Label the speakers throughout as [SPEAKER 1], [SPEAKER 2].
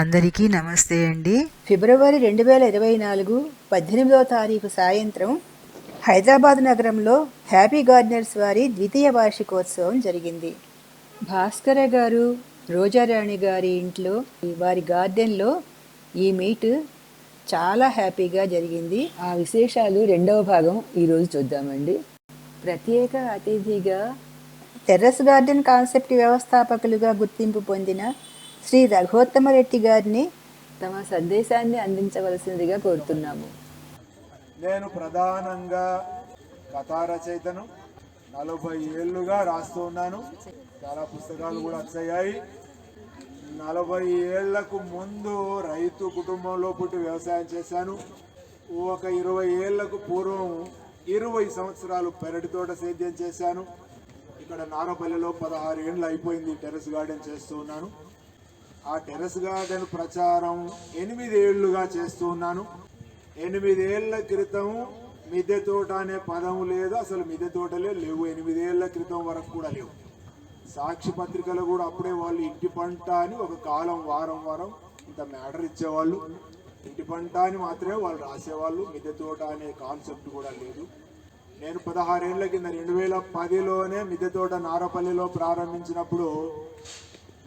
[SPEAKER 1] అందరికీ నమస్తే అండి.
[SPEAKER 2] ఫిబ్రవరి రెండు వేల ఇరవై నాలుగు పద్దెనిమిదవ తారీఖు సాయంత్రం హైదరాబాద్ నగరంలో హ్యాపీ గార్డెనర్స్ వారి ద్వితీయ వార్షికోత్సవం జరిగింది. భాస్కర గారు రోజారాణి గారి ఇంట్లో వారి గార్డెన్లో ఈ మీట్ చాలా హ్యాపీగా జరిగింది. ఆ విశేషాలు రెండవ భాగం ఈరోజు చూద్దామండి. ప్రత్యేక అతిథిగా టెర్రస్ గార్డెన్ కాన్సెప్ట్ వ్యవస్థాపకులుగా గుర్తింపు పొందిన శ్రీ రఘోత్తమరెడ్డి గారిని తమ సందేశాన్ని అందించవలసిందిగా కోరుతున్నాము.
[SPEAKER 3] నేను ప్రధానంగా కథా రచయితను నలభై ఏళ్ళుగా రాస్తూ ఉన్నాను. చాలా పుస్తకాలు కూడా వచ్చాయి. నలభై ఏళ్ళకు ముందు రైతు కుటుంబంలో పుట్టి వ్యవసాయం చేశాను. ఒక ఇరవై ఏళ్ళకు పూర్వం ఇరవై సంవత్సరాలు పెరటి తోట సేద్యం చేశాను. ఇక్కడ నారపల్లిలో పదహారు ఏళ్ళు అయిపోయింది టెర్రస్ గార్డెన్ చేస్తూ ఉన్నాను. ఆ టెర్రస్ గార్డెన్ ప్రచారం ఎనిమిదేళ్ళుగా చేస్తూ ఉన్నాను. ఎనిమిదేళ్ళ క్రితం మిద్దె తోట అనే పదం లేదు అసలు మిద్దె తోటలే లేవు. ఎనిమిదేళ్ళ క్రితం వరకు కూడా లేవు. సాక్షి పత్రికలు కూడా అప్పుడే వాళ్ళు ఇంటి పంట అని ఒక కాలం వారం వారం ఇంత మ్యాటర్ ఇచ్చేవాళ్ళు. ఇంటి పంట అని మాత్రమే వాళ్ళు రాసేవాళ్ళు. మిద్దె తోట అనే కాన్సెప్ట్ కూడా లేదు. నేను పదహారేళ్ళ కింద రెండు వేల పదిలోనే మిద్దె తోట నారపల్లిలో ప్రారంభించినప్పుడు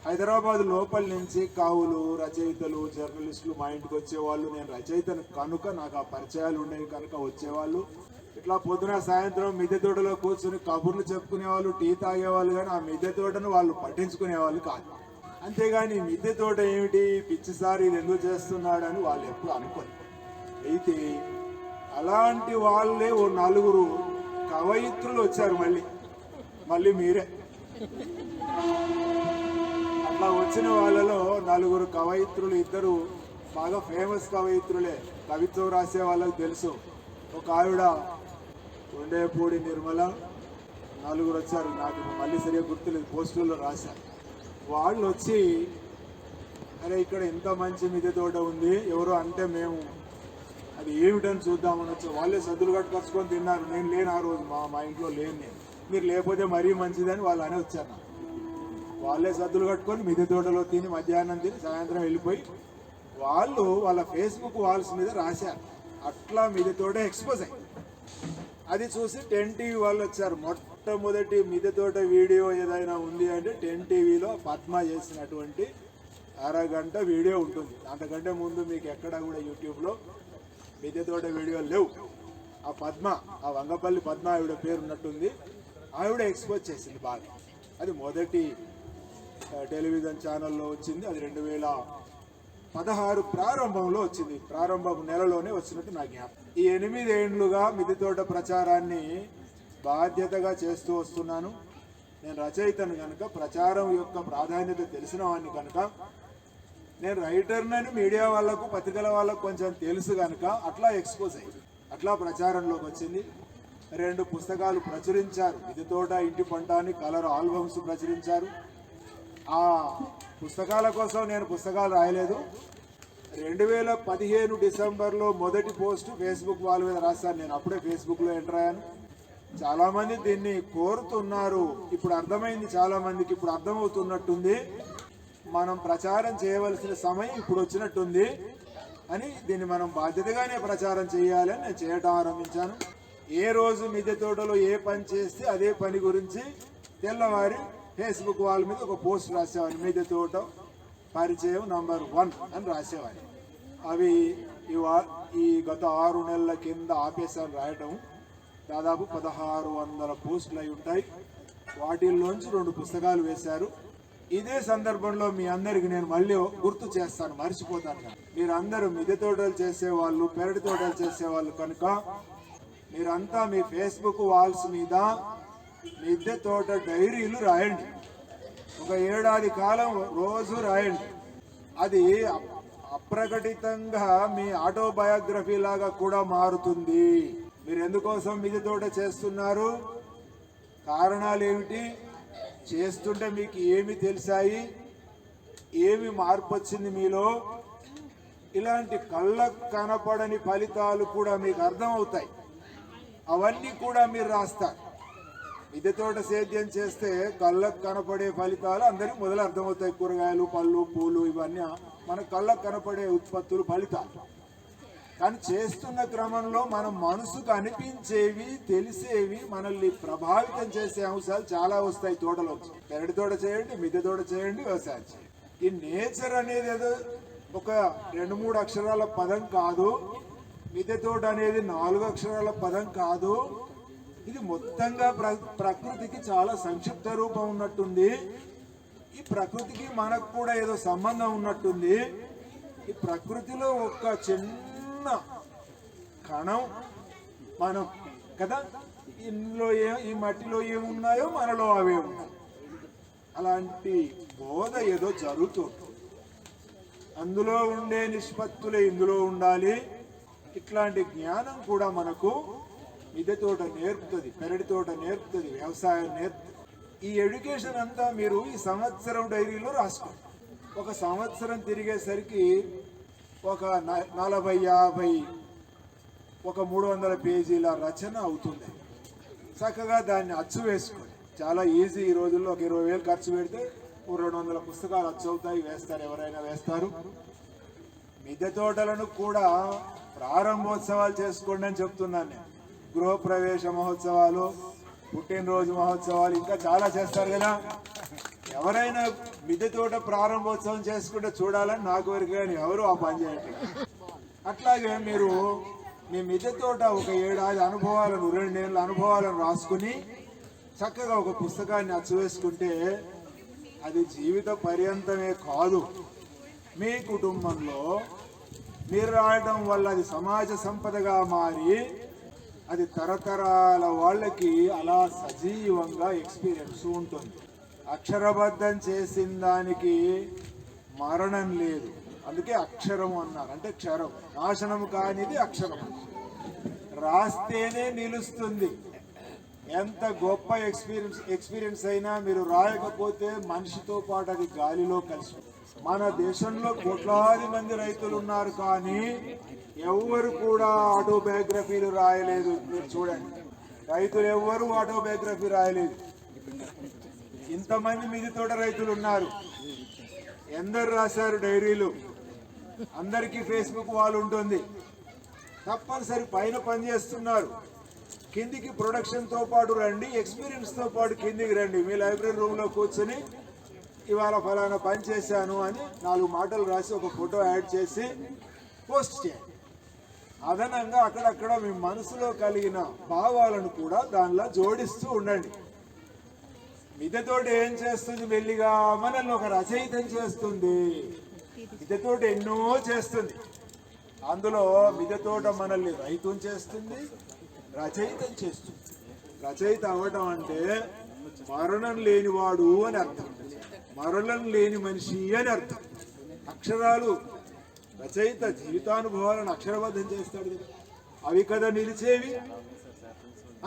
[SPEAKER 3] హైదరాబాద్ లోపల నుంచి కావులు రచయితలు జర్నలిస్టులు మా ఇంటికి వచ్చేవాళ్ళు. నేను రచయితను కనుక నాకు ఆ పరిచయాలు ఉండేవి కనుక వచ్చేవాళ్ళు. ఇట్లా పొద్దున సాయంత్రం మిద్దె తోటలో కూర్చుని కబుర్లు చెప్పుకునేవాళ్ళు టీ తాగేవాళ్ళు కానీ ఆ మిద్దె తోటను వాళ్ళు పట్టించుకునేవాళ్ళు కాదు. అంతేగాని మిద్దె తోట ఏమిటి? పిచ్చిసారి ఇది ఎందుకు చేస్తున్నాడని వాళ్ళు ఎప్పుడు అనుకోరు. అయితే అలాంటి వాళ్ళే ఓ నలుగురు కవయిత్రులు వచ్చారు మళ్ళీ. మళ్ళీ మీరే. అట్లా వచ్చిన వాళ్ళలో నలుగురు కవయిత్రులు ఇద్దరు బాగా ఫేమస్ కవయిత్రులే. కవిత్వం రాసే వాళ్ళకి తెలుసు. ఒక ఆవిడ ఉండేపూడి నిర్మల నలుగురు వచ్చారు. నాకు మళ్ళీ సరిగా గుర్తులేదు పోస్టుల్లో రాశారు వాళ్ళు వచ్చి అరే ఇక్కడ ఎంత మంచి మిద్దె తోట ఉంది ఎవరో అంటే మేము. అది ఏమిటని చూద్దామని వచ్చి. వాళ్ళే సద్దులు కట్టుకొచ్చుకొని తిన్నారు. నేను లేను ఆ రోజు మా మా ఇంట్లో లేను నేను. మీరు లేకపోతే మరీ మంచిదని వాళ్ళు అని వచ్చారు వాళ్ళే సద్దులు కట్టుకొని మిద్దె తోటలో తిని మధ్యాహ్నం తిని సాయంత్రం వెళ్ళిపోయి వాళ్ళు వాళ్ళ ఫేస్బుక్ వాల్స్ మీద రాశారు. అట్లా మిద్దె తోట ఎక్స్పోజ్ అయింది. అది చూసి టెన్ టీవీ వాళ్ళు వచ్చారు. మొట్టమొదటి మిద్దె తోట వీడియో ఏదైనా ఉంది అంటే టెన్ టీవీలో పద్మ చేసినటువంటి అరగంట వీడియో ఉంటుంది. అంతకంటే ముందు మీకు ఎక్కడ కూడా యూట్యూబ్లో మిద్దె తోట వీడియోలు లేవు. ఆ పద్మ ఆ వంగపల్లి పద్మ ఆవిడ పేరు ఉన్నట్టుంది. ఆవిడ ఎక్స్పోజ్ చేసింది బాగా. అది మొదటి టెలివిజన్ ఛానల్లో వచ్చింది. అది రెండు వేల పదహారు ప్రారంభంలో వచ్చింది. ప్రారంభం నెలలోనే వచ్చినట్టు నా జ్ఞాపకం. ఈ ఎనిమిదేండ్లుగా మిదితోట ప్రచారాన్ని బాధ్యతగా చేస్తూ వస్తున్నాను. నేను రచయితను కనుక ప్రచారం యొక్క ప్రాధాన్యత తెలిసిన వాడిని కనుక నేను రైటర్నని మీడియా వాళ్ళకు పత్రికల వాళ్ళకు కొంచెం తెలుసు కనుక అట్లా ఎక్స్పోజ్ అయ్యింది అట్లా ప్రచారంలోకి వచ్చింది. రెండు పుస్తకాలు ప్రచురించారు. ఇది తోట ఇంటి పంట అని కలర్ ఆల్బమ్స్ ప్రచురించారు. ఆ పుస్తకాల కోసం నేను పుస్తకాలు రాయలేదు. రెండు వేల పదిహేను డిసెంబర్లో మొదటి పోస్ట్ ఫేస్బుక్ వాళ్ళ మీద రాశాను. నేను అప్పుడే ఫేస్బుక్లో ఎంటర్ అయ్యాను. చాలామంది దీన్ని కోరుతున్నారు. ఇప్పుడు అర్థమైంది చాలామందికి. ఇప్పుడు అర్థమవుతున్నట్టుంది. మనం ప్రచారం చేయవలసిన సమయం ఇప్పుడు వచ్చినట్టుంది అని దీన్ని మనం బాధ్యతగానే ప్రచారం చేయాలి నేను చేయటం ఆరంభించాను. ఏ రోజు మిద్దె తోటలో ఏ పని చేస్తే అదే పని గురించి తెల్లవారి ఫేస్బుక్ వాళ్ళ మీద ఒక పోస్ట్ రాసేవాడిని. మిద్దె తోట పరిచయం నంబర్ వన్ అని రాసేవాడిని. అవి ఇవా ఈ గత ఆరు నెలల కింద ఆపేసాను రాయటం. దాదాపు పదహారు వందల పోస్టులు అయి ఉంటాయి. వాటిల్లోంచి రెండు పుస్తకాలు వేశారు. ఇదే సందర్భంలో మీ అందరికి నేను మళ్ళీ గుర్తు చేస్తాను. మర్చిపోతాను మీరందరూ మిద్దె తోటలు చేసేవాళ్ళు పెరటి తోటలు చేసేవాళ్ళు కనుక మీరంతా మీ ఫేస్బుక్ వాల్స్ మీద మిద్దె తోట డైరీలు రాయండి. ఒక ఏడాది కాలం రోజు రాయండి. అది అప్రకటితంగా మీ ఆటోబయోగ్రఫీ లాగా కూడా మారుతుంది. మీరు ఎందుకోసం మీది తోట చేస్తున్నారు? కారణాలు ఏమిటి? చేస్తుంటే మీకు ఏమి తెలిసాయి? ఏమి మార్పు వచ్చింది మీలో? ఇలాంటి కళ్ళకు కనపడని ఫలితాలు కూడా మీకు అర్థమవుతాయి. అవన్నీ కూడా మీరు రాస్తారు. మిద్దె తోట సేద్యం చేస్తే కళ్ళకు కనపడే ఫలితాలు అందరికి మొదలు అర్థమవుతాయి. కూరగాయలు పళ్ళు పూలు ఇవన్నీ మన కళ్ళకు కనపడే ఉత్పత్తులు ఫలితాలు. కానీ చేస్తున్న క్రమంలో మన మనసుకు అనిపించేవి తెలిసేవి మనల్ని ప్రభావితం చేసే అంశాలు చాలా వస్తాయి తోటలో. పెరటి తోట చేయండి మిద్దె తోట చేయండి వ్యవసాయం చేయండి. ఈ నేచర్ అనేది ఏదో ఒక రెండు మూడు అక్షరాల పదం కాదు. మిద్దె తోట అనేది నాలుగు అక్షరాల పదం కాదు. ఇది మొత్తంగా ప్ర ప్రకృతికి చాలా సంక్షిప్త రూపం ఉన్నట్టుంది. ఈ ప్రకృతికి మనకు కూడా ఏదో సంబంధం ఉన్నట్టుంది. ఈ ప్రకృతిలో ఒక చిన్న కణం మనం కదా? ఇందులో ఏ ఈ మట్టిలో ఏమున్నాయో మనలో అవే ఉన్నాయి. అలాంటి బోధ ఏదో జరుగుతుంది. అందులో ఉండే నిష్పత్తులే ఇందులో ఉండాలి. ఇట్లాంటి జ్ఞానం కూడా మనకు మిద్దె తోట నేర్పుతుంది పెరటి తోట నేర్పుతుంది వ్యవసాయం నేర్పుతుంది. ఈ ఎడ్యుకేషన్ అంతా మీరు ఈ సంవత్సరం డైరీలో రాసుకోండి. ఒక సంవత్సరం తిరిగేసరికి ఒక నలభై యాభై ఒక మూడు వందల పేజీల రచన అవుతుంది. చక్కగా దాన్ని అచ్చు వేసుకోండి. చాలా ఈజీ ఈ రోజుల్లో ఒక ఇరవై వేలు ఖర్చు పెడితే ఓ రెండు వందల పుస్తకాలు అచ్చు అవుతాయి వేస్తారు ఎవరైనా వేస్తారు. మిద్దె తోటలను కూడా ప్రారంభోత్సవాలు చేసుకోండి అని చెప్తున్నాను నేను. గృహప్రవేశ మహోత్సవాలు పుట్టినరోజు మహోత్సవాలు ఇంకా చాలా చేస్తారు కదా. ఎవరైనా మిద్దె తోట ప్రారంభోత్సవం చేసుకుంటే చూడాలని నాకు వరకు కానీ ఎవరు ఆ పని చేయట్లేదు. అట్లాగే మీరు మీ మిద్దె తోట ఒక ఏడాది అనుభవాలను రెండేళ్ళ అనుభవాలను రాసుకుని చక్కగా ఒక పుస్తకాన్ని అచ్చువేసుకుంటే అది జీవిత పర్యంతమే కాదు. మీ కుటుంబంలో మీరు రాయడం వల్ల అది సమాజ సంపదగా మారి అది తరతరాల వాళ్ళకి అలా సజీవంగా ఎక్స్పీరియన్స్ ఉంటుంది. అక్షరబద్ధం చేసిన దానికి మరణం లేదు. అందుకే అక్షరం అన్నారు. అంటే క్షరం. నాశనం కానిది అక్షరం రాస్తేనే నిలుస్తుంది. ఎంత గొప్ప ఎక్స్పీరియన్స్ ఎక్స్పీరియన్స్ అయినా మీరు రాయకపోతే మనిషితో పాటు అది గాలిలో కలిసి మన దేశంలో కోట్లాది మంది రైతులు ఉన్నారు కానీ ఎవరు కూడా ఆటోబయోగ్రఫీలు రాయలేదు. మీరు చూడండి. రైతులు ఎవ్వరు ఆటోబయోగ్రఫీ రాయలేదు. ఇంతమంది మిది తోట రైతులు ఉన్నారు. ఎందరు రాశారు డైరీలు? అందరికీ ఫేస్బుక్ వాళ్ళు ఉంటుంది. తప్పనిసరి పైన పని చేస్తున్నారు కిందికి ప్రొడక్షన్తో పాటు రండి ఎక్స్పీరియన్స్తో పాటు కిందికి రండి. మీ లైబ్రరీ రూమ్లో కూర్చొని ఇవాళ ఫలానా పని చేశాను అని నాలుగు మాటలు రాసి ఒక ఫోటో యాడ్ చేసి పోస్ట్ చేయండి. అదనంగా అక్కడక్కడ మీ మనసులో కలిగిన భావాలను కూడా దానిలో జోడిస్తూ ఉండండి. మిద్దెతోటి ఏం చేస్తుంది మెల్లిగా? మనల్ని ఒక రచయితం చేస్తుంది. మిదతోటి ఎన్నో చేస్తుంది. అందులో మిదతోట మనల్ని రైతుం చేస్తుంది రచయితం చేస్తుంది. రచయిత అవ్వటం అంటే మరణం లేనివాడు అని అర్థం. మరణం లేని మనిషి అని అర్థం. అక్షరాలు రచయిత జీవితానుభవాలను అక్షరబద్ధం చేస్తాడు కదా. అవి కదా నిలిచేవి.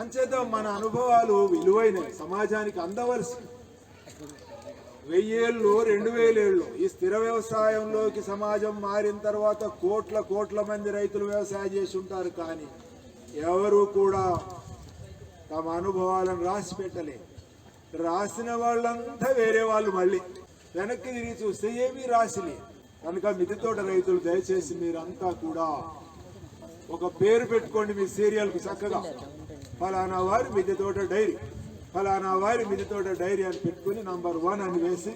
[SPEAKER 3] అంచేత మన అనుభవాలు విలువైనవి. సమాజానికి అందవలసి వెయ్యేళ్ళు రెండు వేలేళ్ళు ఈ స్థిర వ్యవసాయంలోకి సమాజం మారిన తర్వాత కోట్ల కోట్ల మంది రైతులు వ్యవసాయం చేసి ఉంటారు. కానీ ఎవరు కూడా తమ అనుభవాలను రాసి పెట్టలేదు రాసిన వాళ్ళంతా వేరే వాళ్ళు మళ్ళీ. వెనక్కి తిరిగి చూస్తే ఏమీ రాసిలే. కనుక మిద్దెతోట రైతులు దయచేసి మీరంతా కూడా ఒక పేరు పెట్టుకోండి మీ సీరియల్కి చక్కగా. ఫలానా వారి మిద్దె తోట డైరీ. ఫలానా వారి మిద్దె తోట డైరీ అని పెట్టుకుని నంబర్ వన్ అని వేసి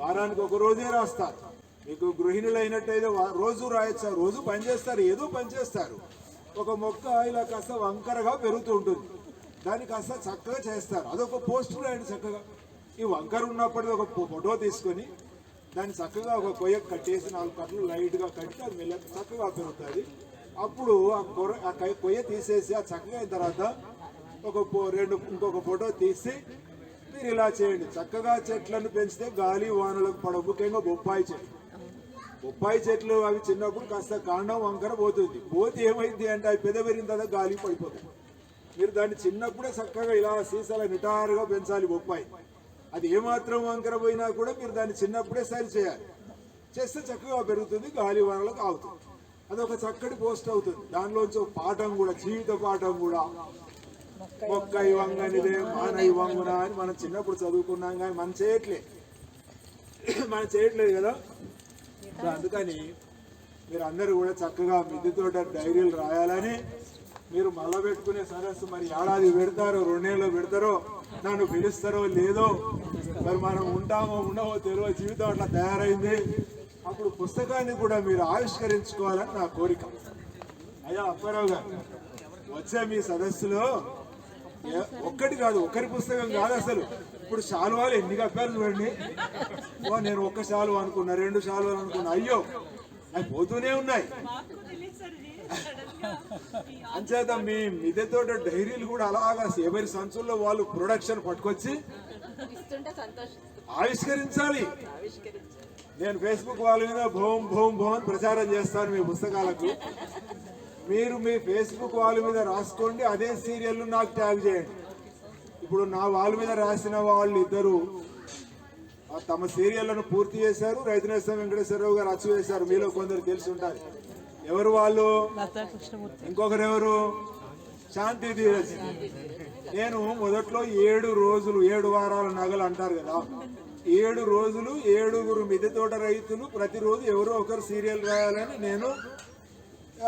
[SPEAKER 3] వారానికి ఒక రోజే రాస్తారు. మీకు గృహిణులు అయినట్టయితే రోజు రాయొచ్చు రోజు పనిచేస్తారు ఏదో పనిచేస్తారు ఒక మొక్క ఇలా కాస్త వంకరగా పెరుగుతూ ఉంటుంది. దాన్ని కాస్త చక్కగా చేస్తారు. అదొక పోస్ట్ రాయండి చక్కగా. ఈ వంకర ఉన్నప్పటికీ ఒక ఫోటో తీసుకొని దాన్ని చక్కగా ఒక కొయ్య కట్టేసి నాలుగు కట్టలు లైట్గా కట్టి అది మెల్ల చక్కగా పెరుగుతుంది అప్పుడు ఆ కొర ఆ కై- కొయ్య తీసేసి ఆ చక్కగా అయిన తర్వాత ఒక రెండు ఇంకొక ఫోటో తీసి మీరు ఇలా చేయండి. చక్కగా చెట్లను పెంచితే గాలి వానలకు పడవు ముఖ్యంగా బొప్పాయి చెట్లు. బొప్పాయి చెట్లు అవి చిన్నప్పుడు కాస్త కాండం వంకర పోతుంది. పోతే ఏమైంది అంటే అవి పెద్ద పెరిగిన తర్వాత గాలి పడిపోతుంది మీరు దాన్ని చిన్నప్పుడే చక్కగా ఇలా సీసాల నిటారుగా పెంచాలి బొప్పాయి. అది ఏమాత్రం వంకర పోయినా కూడా మీరు దాన్ని చిన్నప్పుడే సరి చేయాలి. చేస్తే చక్కగా పెరుగుతుంది గాలి వానలకు ఆగుతుంది అది ఒక చక్కటి పోస్ట్ అవుతుంది. దానిలోంచి ఒక పాఠం కూడా జీవిత పాఠం కూడా. మొక్క ఇవ్వంగనిదే మానై వంగునా అని మనం చిన్నప్పుడు చదువుకున్నాం కానీ మనం చేయట్లే మనం చేయట్లేదు కదా. అందుకని మీరు అందరూ కూడా చక్కగా మిద్దెతోట డైరీలు రాయాలని మీరు మళ్ళా పెట్టుకునే సరస్సు మరి ఏడాది పెడతారో రెండేళ్ళు పెడతారో నన్ను పిలుస్తారో లేదో మరి మనం ఉంటామో ఉండవో తెలియదు జీవితం అట్లా తయారైంది. అప్పుడు పుస్తకాన్ని కూడా మీరు ఆవిష్కరించుకోవాలని నా కోరిక. అయ్యా అప్పారావు గారు వచ్చే మీ సదస్సులో ఏ- ఒక్కటి కాదు ఒక్కరి పుస్తకం కాదు అసలు. ఇప్పుడు శాలువాలు ఎన్ని కప్పారు చూడండి. ఓ నేను ఒక్క శాలువ అనుకున్నా రెండు శాలువాలు అనుకున్నా. అయ్యో అవి పోతూనే ఉన్నాయి. అంచేత మీ మిద్దెతో డైరీలు కూడా అలాగా ఎవరి సంచుల్లో వాళ్ళు ప్రొడక్షన్ పట్టుకొచ్చి ఆవిష్కరించాలి. నేను ఫేస్బుక్ వాళ్ళ మీద భోం భోం భోం అని ప్రచారం చేస్తాను మీ పుస్తకాలకు. మీరు మీ ఫేస్బుక్ వాళ్ళ మీద రాసుకోండి అదే సీరియల్ నాకు ట్యాగ్ చేయండి. ఇప్పుడు నా వాళ్ళ మీద రాసిన వాళ్ళు ఇద్దరు తమ సీరియళ్ళను పూర్తి చేశారు. రైతునేశ్వర వెంకటేశ్వరరావు గారు అచ్చు వేశారు. మీలో కొందరు తెలిసి ఉంటారు. ఎవరు వాళ్ళు? ఇంకొకరు ఎవరు? శాంతి ధీరజ్. నేను మొదట్లో ఏడు రోజులు ఏడు వారాల నగలు అంటారు కదా. ఏడు రోజులు ఏడుగురు మిద్దె తోట రైతులు ప్రతిరోజు ఎవరో ఒకరు సీరియల్ రాయాలని నేను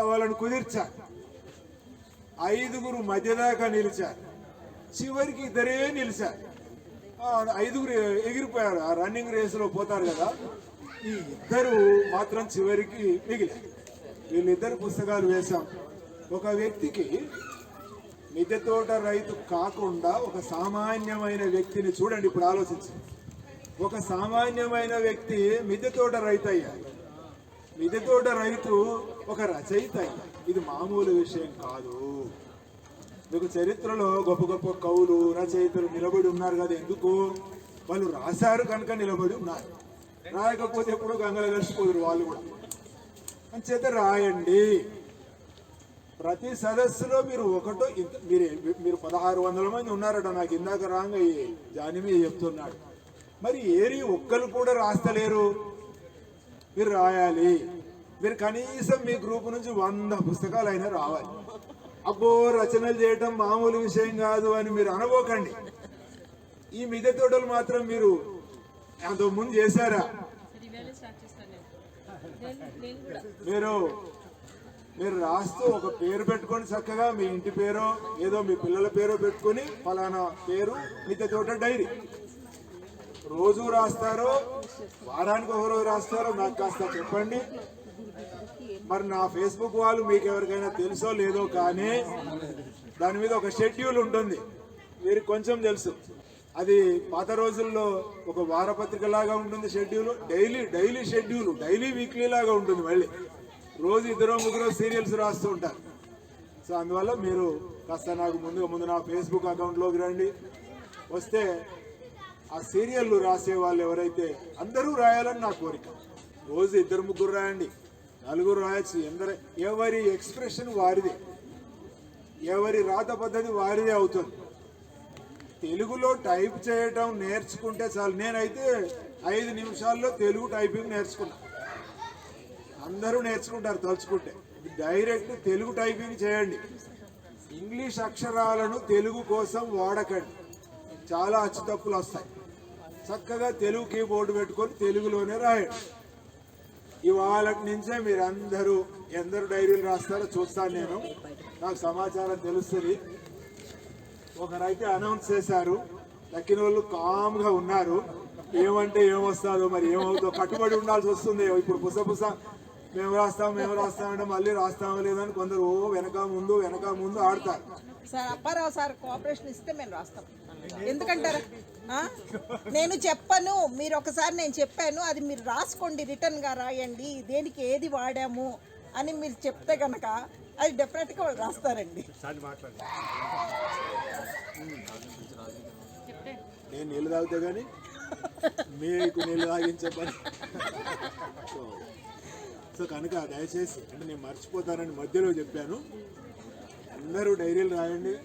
[SPEAKER 3] వాళ్ళని కుదిర్చాను ఐదుగురు మధ్యదాకా నిలిచారు చివరికి ఇద్దరే నిలిచారు ఐదుగురు ఎగిరిపోయారు. ఆ రన్నింగ్ రేసులో పోతారు కదా. ఈ ఇద్దరు మాత్రం చివరికి మిగిలారు. వీళ్ళిద్దరు పుస్తకాలు వేశాం. ఒక వ్యక్తికి మిద్దె తోట రైతు కాకుండా ఒక సామాన్యమైన వ్యక్తిని చూడండి ఇప్పుడు ఆలోచించండి ఒక సామాన్యమైన వ్యక్తి మిద్దె తోట రైతు అయ్యాడు. మిద్దె తోట రైతు ఒక రచయిత అయ్యాడు. ఇది మామూలు విషయం కాదు. మీకు చరిత్రలో గొప్ప గొప్ప కవులు రచయితలు నిలబడి ఉన్నారు కదా ఎందుకు? వాళ్ళు రాశారు కనుక నిలబడి ఉన్నారు. రాయకపోతే ఎప్పుడు గంగలు కలిసిపోదురు వాళ్ళు కూడా. అంచేత రాయండి. ప్రతి సదస్సులో మీరు ఒకటో ఇంత- మీరు మీరు పదహారు వందల మంది ఉన్నారట నాకు ఇందాక రాంగ అయ్యి జానిమి చెప్తున్నాడు. మరి ఏరి ఒక్కరు కూడా రాస్తలేరు. మీరు రాయాలి. మీరు కనీసం మీ గ్రూప్ నుంచి వంద పుస్తకాలు అయినా రావాలి. అబ్బో రచనలు చేయటం మామూలు విషయం కాదు అని మీరు అనబోకండి. ఈ మిద తోటలు మాత్రం మీరు అంతకు ముందు చేశారా? మీరు మీరు రాస్తూ ఒక పేరు పెట్టుకొని చక్కగా మీ ఇంటి పేరో ఏదో మీ పిల్లల పేరో పెట్టుకొని ఫలానా పేరు మిద్దె చోట డైరీ. రోజు రాస్తారో వారానికి ఒక రోజు రాస్తారో నాకు కాస్త చెప్పండి. మరి నా ఫేస్బుక్ వాళ్ళు మీకు ఎవరికైనా తెలుసో లేదో కానీ దాని మీద ఒక షెడ్యూల్ ఉంటుంది. మీరు కొంచెం తెలుసు. అది పాత రోజుల్లో ఒక వారపత్రిక లాగా ఉంటుంది schedule daily daily schedule daily weekly లాగా ఉంటుంది మళ్ళీ. రోజు ఇద్దరు ముగ్గురు సీరియల్స్ రాస్తూ ఉంటారు. సో అందువల్ల మీరు కాస్త నాకు ముందుగా ముందు నా ఫేస్బుక్ అకౌంట్లోకి రండి. వస్తే ఆ సీరియల్లు రాసే వాళ్ళు ఎవరైతే అందరూ రాయాలని నా కోరిక. రోజు ఇద్దరు ముగ్గురు రాయండి. నలుగురు రాయొచ్చు. ఎందరు ఎవరి ఎక్స్ప్రెషన్ వారిదే. ఎవరి రాత పద్ధతి వారిదే అవుతుంది. తెలుగులో టైప్ చేయటం నేర్చుకుంటే చాలు. నేనైతే ఐదు నిమిషాల్లో తెలుగు టైపింగ్ నేర్చుకున్నా. అందరూ నేర్చుకుంటారు తలుచుకుంటే. డైరెక్ట్ తెలుగు టైపింగ్ చేయండి. ఇంగ్లీష్ అక్షరాలను తెలుగు కోసం వాడకండి. చాలా అచ్చు తప్పులు వస్తాయి. చక్కగా తెలుగు కీబోర్డు పెట్టుకొని తెలుగులోనే రాయండి. ఇవాళ నుంచే మీరందరూ ఎందరు డైరీలు రాస్తారో చూస్తాను నేను. నాకు సమాచారం తెలుస్తుంది. ఒకరైతే అనౌన్స్ చేశారు. తక్కిన వాళ్ళు కామ్గా ఉన్నారు. ఏమంటే ఏమొస్తుందో మరి ఏమవుతుందో కట్టుబడి ఉండాల్సి వస్తుంది. ఇప్పుడు పుస పుస మేము రాస్తాం మేము రాస్తామంటే మళ్ళీ రాస్తామో లేదని కొందరు ఓ వెనక ముందు వెనక ముందు ఆడతారు.
[SPEAKER 1] సార్ అప్పారావు సార్ కోఆపరేషన్ ఇస్తే మేము రాస్తాం. ఎందుకంటారా? ఆ? నేను చెప్పను. మీరు ఒకసారి నేను చెప్పాను. అది మీరు రాసుకోండి రిటర్న్గా రాయండి. దేనికి ఏది వాడాము అని మీరు చెప్తే గనక అది డెఫినెట్గా వాళ్ళు రాస్తారండి.
[SPEAKER 3] నేను నీళ్ళు తాగితే కానీ మీకు నీళ్ళు తాగించే పని. సో సో కనుక దయచేసి అంటే నేను మర్చిపోతానని మధ్యలో చెప్పాను. అందరూ డైరీలు రాయండి.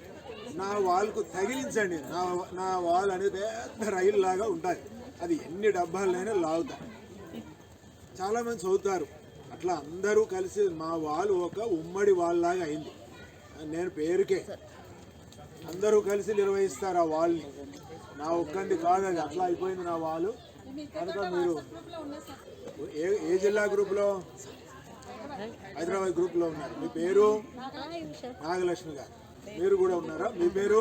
[SPEAKER 3] నా వాళ్ళకు తగిలించండి. నా నా వాల్ అనేది పెద్ద రైలు లాగా ఉంటుంది అది ఎన్ని డబ్బాలైనా లాగుతా. చాలామంది చదువుతారు. అట్లా అందరూ కలిసి మా వాళ్ళు ఒక ఉమ్మడి వాళ్ళలాగా అయింది. నేను పేరుకే. అందరూ కలిసి నిర్వహిస్తారు ఆ వాళ్ళని నా ఒక్కంది కాదు అది అట్లా అయిపోయింది నా వాళ్ళు. కనుక మీరు ఏ ఏ జిల్లా గ్రూప్లో? హైదరాబాద్ గ్రూప్లో ఉన్నారు. మీ పేరు? నాగలక్ష్మి గారు. మీరు కూడా ఉన్నారా? మీ పేరు?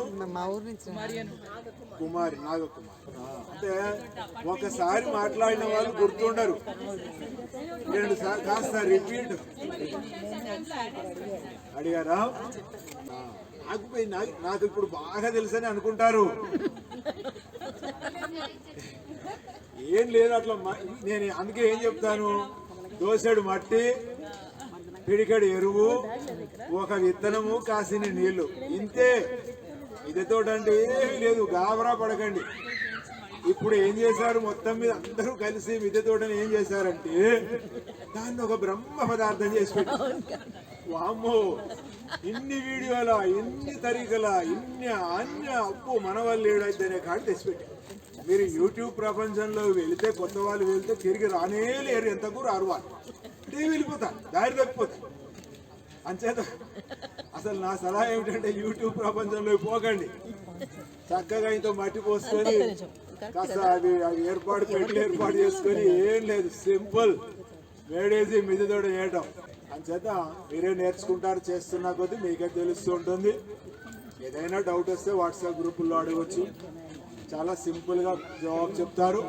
[SPEAKER 3] కుమారి నాగకుమారి. అంటే ఒకసారి మాట్లాడిన వాళ్ళు గుర్తుండరు. రెండు సార్లు కాస్త రిపీట్ అడిగారా? నాకు నాకు- ఇప్పుడు బాగా తెలుసని అనుకుంటారు. ఏం లేదు అట్లా నేను అందుకే ఏం చెప్తాను? దోసెడు మట్టి పిడికెడు ఎరువు ఒక విత్తనము కాసిన నీళ్ళు. ఇంతే. తోట అంటే ఏమీ లేదు. గాబరా పడకండి. ఇప్పుడు ఏం చేశారు? మొత్తం మీద అందరూ కలిసి మిద్దె తోటని ఏం చేశారంటే దాన్ని ఒక బ్రహ్మ పదార్థం చేసి పెట్టారు. వామ్మో. ఇన్ని వీడియోల ఇన్ని తరీకల ఇన్ని అన్ని అప్పు మన వాళ్ళు ఏడైతేనే కాడి తెచ్చిపెట్టారు మీరు యూట్యూబ్ ప్రపంచంలో వెళితే కొత్త వాళ్ళు వెళితే తిరిగి రానే లేరు ఎంతకు రారు వాళ్ళు. అంటే వెళ్ళిపోతారు దారి తప్పిపోతారు అంచేత అసలు నా సలహా ఏమిటంటే యూట్యూబ్ ప్రపంచంలో పోకండి. చక్కగా ఇంత మట్టి పోసుకొని కాస్త అది అది ఏర్పాటు పెట్టి ఏర్పాటు చేసుకొని ఏం లేదు. సింపుల్. వేడేసి మిదిదోడ చేయటం అంచేత మీరే నేర్చుకుంటారు చేస్తున్న కొద్దీ మీకే తెలుస్తూ ఉంటుంది ఏదైనా డౌట్ వస్తే వాట్సాప్ గ్రూపుల్లో అడగచ్చు. చాలా సింపుల్గా జవాబు చెప్తారు.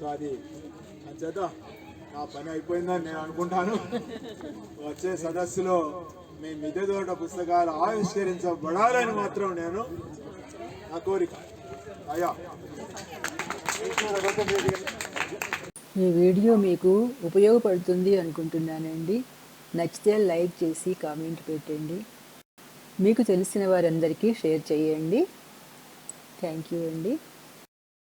[SPEAKER 3] సో అది అంచేత నా పని అయిపోయిందని నేను అనుకుంటాను. వచ్చే సదస్సులో మీ మిద్దె తోట పుస్తకాలు ఆవిష్కరించబడాలని మాత్రం నేను నా కోరిక. అయ్యా.
[SPEAKER 2] ఈ వీడియో మీకు ఉపయోగపడుతుంది అనుకుంటున్నానండి. నచ్చితే లైక్ చేసి కామెంట్ పెట్టండి. మీకు తెలిసిన వారందరికీ షేర్ చేయండి. థ్యాంక్ యూ అండి.